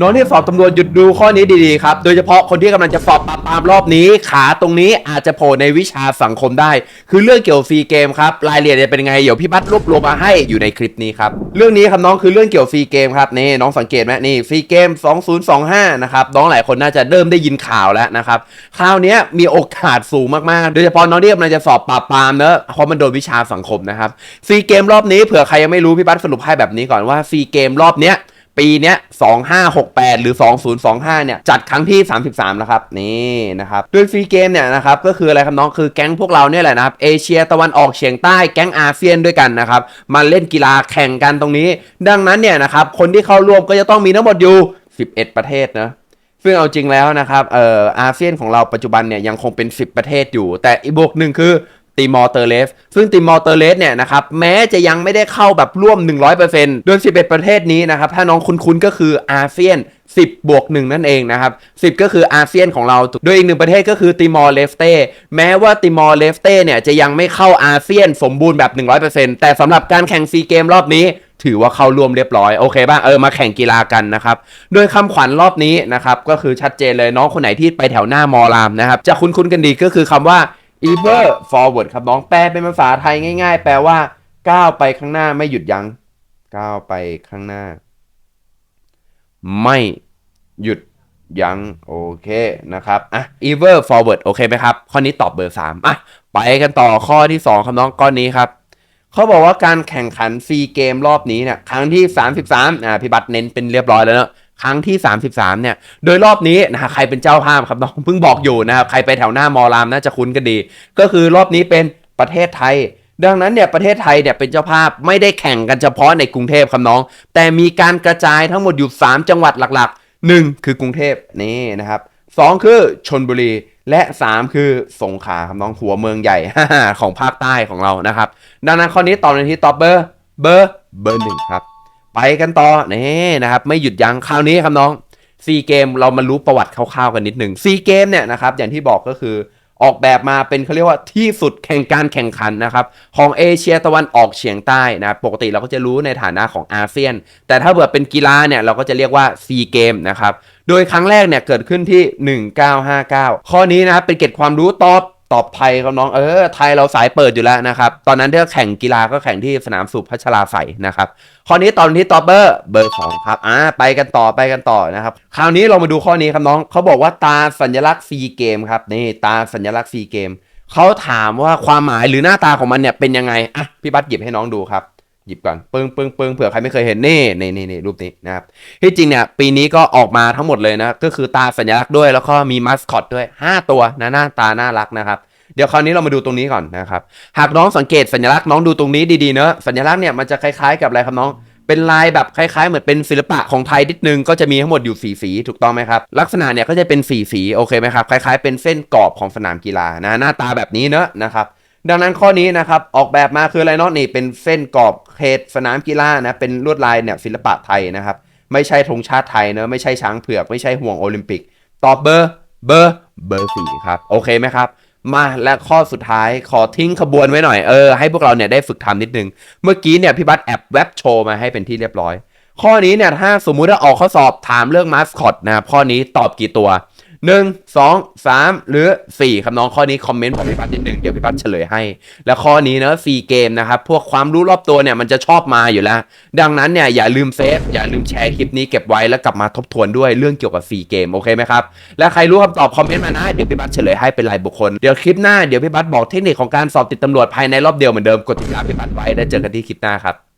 น้องที่สอบตำรวจหยุดดูข้อนี้ดีๆครับ โดยเฉพาะคนที่กำลังจะสอบปราบปรามรอบนี้ ขาตรงนี้อาจจะโผล่ในวิชาสังคมได้ คือเรื่องเกี่ยวฟรีเกมครับรายละเอียดจะเป็นไงเดี๋ยวพี่บัตรรวบรวมมาให้อยู่ในคลิปนี้ครับเรื่องนี้ครับน้องคือเรื่องเกี่ยวฟรีเกมครับนี่น้องสังเกตไหมนี่ฟรีเกม 2025 นะครับน้องหลายคนน่าจะเริ่มได้ยินข่าวแล้วนะครับคราวเนี้ยมีโอกาสสูงมากๆ โดยเฉพาะน้องที่กำลังจะสอบปราบปรามเนอะเพราะมันโดนวิชาสังคมนะครับฟรีเกมรอบนี้เผื่อใครยังไม่รู้พี่บัตรสรุปให้แบบนี้ก่อนว่าฟรีเกมรอบเนี้ย ปีเนี้ย2568 หรือ 2025 เนี่ย จัดครั้งที่ 33 แล้วครับ นี่นะครับโดยฟรีเกมเนี่ยนะครับ ก็คืออะไรครับน้อง คือแก๊งพวกเราเนี่ยแหละนะครับ เอเชียตะวันออกเฉียงใต้ แก๊งอาเซียนด้วยกันนะครับ มาเล่นกีฬาแข่งกันตรงนี้ ดังนั้นเนี่ยนะครับ คนที่เข้าร่วมก็จะต้องมีทั้งหมดอยู่ 11 ประเทศนะซึ่งเอาจริงแล้วนะครับ เอ่อ อาเซียนของเราปัจจุบันเนี่ยยังคงเป็น 10 ประเทศอยู่ แต่อีกบวกหนึ่งคือ ติมอร์เตอร์เลสซึ่งติมอร์เตอร์เลสเนี่ยนะครับแม้จะยังไม่ได้เข้าแบบร่วม 100%โดย 11 ประเทศนี้นะครับถ้าน้องคุ้นๆก็คืออาเซียน10บวก1นั่นเองนะครับ 10 ก็คืออาเซียนของเรา โดยอีกหนึ่งประเทศก็คือติมอร์เลสเตแม้ว่าติมอร์เลสเตเนี่ยจะยังไม่เข้าอาเซียนสมบูรณ์แบบ 100%แต่สำหรับการแข่งซีเกมรอบนี้ ถือว่าเข้าร่วมเรียบร้อย โอเคบ้างเออมาแข่งกีฬากันนะครับ โดยคำขวัญรอบนี้นะครับก็คือชัดเจนเลยน้องคนไหนที่ไปแถวหน้ามอรามนะครับจะคุ้นๆกันดีก็คือคำว่า ever forward ครับน้องแปลเป็นภาษาไทยง่าย ๆ แปลว่าก้าวไปข้างหน้าไม่หยุดยัง้งก้าวไปข้างหน้า ไม่หยุดยัง้งโอเคนะครับอะ ever forward โอเคไหมครับ ข้อนี้ตอบเบอร์ 3 อะ ไปกันต่อข้อที่ 2ครับน้องก้อนนี้ครับเขาบอกว่าการแข่งขันฟรีเกมรอบนี้เนี่ยครั้งที่ 33อ่าพี่บัตรเน้นเป็นเรียบร้อยแล้วเนอะ ครั้งที่ 33 เนี่ย โดยรอบนี้นะฮะใครเป็นเจ้าภาพครับน้องเพิ่งบอกอยู่นะครับ ใครไปแถวหน้ามอรามน่าจะคุ้นกันดี ก็คือรอบนี้เป็นประเทศไทย ดังนั้นเนี่ยประเทศไทยเนี่ยเป็นเจ้าภาพไม่ได้แข่งกันเฉพาะในกรุงเทพครับน้อง แต่มีการกระจายทั้งหมดอยู่ 3 จังหวัดหลักๆ 1 คือกรุงเทพนี่นะครับ2คือชนบุรีและ 3 คือสงขลาครับน้องหัวเมืองใหญ่ของภาคใต้ของเรานะครับ ดังนั้นข้อนี้ตอบในที่ตอบเบอร์เบอร์เบอร์หนึ่งครับ ไปกันต่อนี่นะครับไม่หยุดยั้งคราวนี้ครับน้องซีเกมเรามารู้ประวัติคร่าวๆกันนิดหนึ่งซีเกมเนี่ยนะครับอย่างที่บอกก็คือออกแบบมาเป็นเขาเรียกว่าที่สุดแข่งการแข่งขันนะครับของเอเชียตะวันออกเฉียงใต้นะครับปกติเราก็จะรู้ในฐานะของอาเซียน แต่ถ้าเกิดเป็นกีฬาเนี่ยเราก็จะเรียกว่าซีเกมนะครับโดยครั้งแรกเนี่ยเกิดขึ้นที่ 1959 ข้อนี้นะครับเป็นเกร็ดความรู้ตอบ ตอบไทยเขาน้องเออไทยเราสายเปิดอยู่แล้วนะครับ ตอนนั้นที่แข่งกีฬาก็แข่งที่สนามสุพัชราใสนะครับข้อนี้ตอนที่ตอบเบอร์เบอร์สองครับอ่าไปกันต่อไปกันต่อนะครับ คราวนี้เรามาดูข้อนี้ครับน้องเขาบอกว่าตาสัญลักษณ์ฟรีเกมครับนี่ตาสัญลักษณ์ฟรีเกมเขาถามว่าความหมายหรือหน้าตาของมันเนี่ยเป็นยังไงอะพี่บัตหยิบให้น้องดูครับ หยิบก่อนปึ้งปึ้งปึ้งเผื่อใครไม่เคยเห็นนี่นี่นี่นี่รูปนี้นะครับที่จริงเนี่ยปีนี้ก็ออกมาทั้งหมดเลยนะ ก็คือตาสัญลักษณ์ด้วยแล้วก็มีมัสคอตด้วย 5 ตัวนะหน้าตาน่ารักนะครับเดี๋ยวคราวนี้เรามาดูตรงนี้ก่อนนะครับหากน้องสังเกตสัญลักษณ์น้องดูตรงนี้ดีๆเนอะสัญลักษณ์เนี่ยมันจะคล้ายๆกับอะไรครับน้องเป็นลายแบบคล้ายๆ เหมือนเป็นศิลปะของไทยนิดนึงก็จะมีทั้งหมดอยู่สีสีถูกต้องไหมครับ ลักษณะเนี่ยก็จะเป็นสีสีโอเคไหมครับคล้ายๆ เป็นเส้นกรอบของสนามกีฬานะหน้าตาแบบนี้เนอะนะครับ ดังนั้นข้อนี้นะครับออกแบบมาคืออะไรเนาะนี่เป็นเส้นกรอบเขตสนามกีฬานะเป็นลวดลายเนี่ยศิลปะไทยนะครับ ไม่ใช่ธงชาติไทยเนอะไม่ใช่ช้างเผือกไม่ใช่ห่วงโอลิมปิก ตอบเบอร์เบอร์เบอร์สี่ครับโอเคไหมครับมาและข้อสุดท้ายขอทิ้งขบวนไว้หน่อยเออให้พวกเราเนี่ยได้ฝึกทำนิดนึง เมื่อกี้เนี่ยพี่บัตแอบแว็บโชว์มาให้เป็นที่เรียบร้อย ข้อนี้เนี่ยถ้าสมมุติว่าออกข้อสอบถามเรื่องมาสคอตนะครับข้อนี้ตอบกี่ตัว 1 2 3หรือ4ครับน้องข้อนี้คอมเมนต์บอกพี่พัดนิดนึงเดี๋ยวพี่พัดเฉลยให้ แล้วข้อนี้เนอะฟรีเกมนะครับพวกความรู้รอบตัวเนี่ยมันจะชอบมาอยู่แล้ว ดังนั้นเนี่ยอย่าลืมเซฟอย่าลืมแชร์คลิปนี้เก็บไว้แล้วกลับมาทบทวนด้วยเรื่องเกี่ยวกับฟรีเกมโอเคไหมครับและใครรู้คำตอบคอมเมนต์มานะเดี๋ยวพี่บัตเฉลยให้เป็นรายบุคคลเดี๋ยวคลิปหน้าเดี๋ยวพี่บัตบอกเทคนิคของการสอบติดตำรวจภายในรอบเดียวเหมือนเดิมกดติดตามพี่บัตไว้แล้วเจอกันที่คลิปหน้าครับ